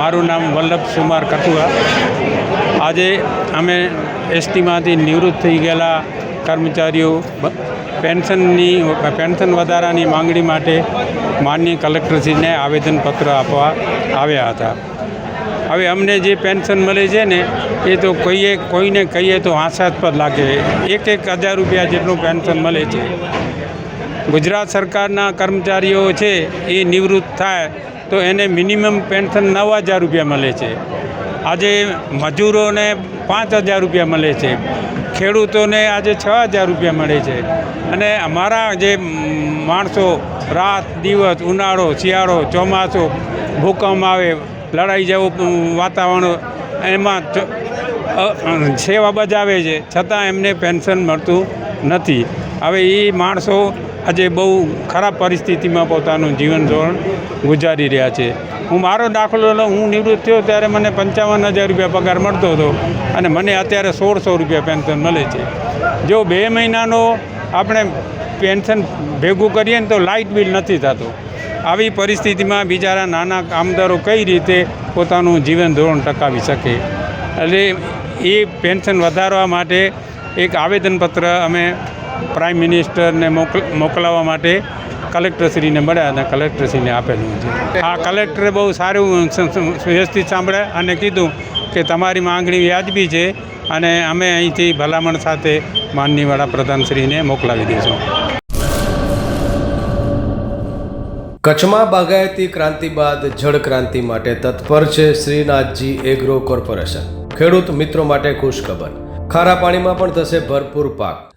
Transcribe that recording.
મારું નામ વલ્લભ સુમાર કટુઆ આજે અમે એસટીમાંથી નિવૃત્ત થઈ ગયેલા કર્મચારીઓ પેન્શનની, પેન્શન વધારાની માંગણી માટે માનનીય કલેક્ટરશ્રીને આવેદનપત્ર આપવા આવ્યા હતા. હવે અમને જે પેન્શન મળે છે ને, એ તો કોઈએ, કોઈને કહીએ તો આશાસ્પદ લાગે. એક એક હજાર રૂપિયા જેટલું પેન્શન મળે છે. ગુજરાત સરકારના કર્મચારીઓ છે એ નિવૃત્ત થાય તો એને મિનિમમ પેન્શન નવ હજાર રૂપિયા મળે છે. આજે મજૂરોને પાંચ હજાર રૂપિયા મળે છે. ખેડૂતોને આજે છ હજાર રૂપિયા મળે છે. અને અમારા જે માણસો રાત, દિવસ, ઉનાળો, શિયાળો, ચોમાસું, ભૂકંપ આવે, લડાઈ જેવું વાતાવરણ, એમાં સેવા બજાવે છે. છતાં એમને પેન્શન મળતું નથી. હવે એ માણસો આજે બહુ ખરાબ પરિસ્થિતિમાં પોતાનું જીવન ધોરણ ગુજારી રહ્યા છે. હું મારો દાખલો લઉં, હું નિવૃત્ત થયો ત્યારે મને પંચાવન હજાર રૂપિયા પગાર મળતો હતો અને મને અત્યારે સોળસો રૂપિયા પેન્શન મળે છે. જો બે મહિનાનો આપણે પેન્શન ભેગું કરીએ ને તો લાઇટ બિલ નથી થતું. આવી પરિસ્થિતિમાં બિચારા નાના કામદારો કઈ રીતે પોતાનું જીવન ધોરણ ટકાવી શકે? એટલે એ પેન્શન વધારવા માટે એક આવેદનપત્ર અમે પ્રાઇમ મિનિસ્ટરને મોકલ, મોકલાવવા માટે કલેક્ટરશ્રીને મળ્યા અને કલેક્ટરશ્રીને આપેલું છે આ કલેક્ટરે બહુ સારું વ્યવસ્થિત સાંભળ્યા અને કીધું કે તમારી માંગણી વ્યાજબી છે અને અમે અહીંથી ભલામણ સાથે માનની વડાપ્રધાનશ્રીને મોકલાવી દઈશું. કચ્છમાં બાગાયતી ક્રાંતિ બાદ જળ ક્રાંતિ માટે તત્પર છે શ્રીનાથજી એગ્રો કોર્પોરેશન. ખેડૂત મિત્રો માટે ખુશખબર. ખારા પાણીમાં પણ થશે ભરપૂર પાક.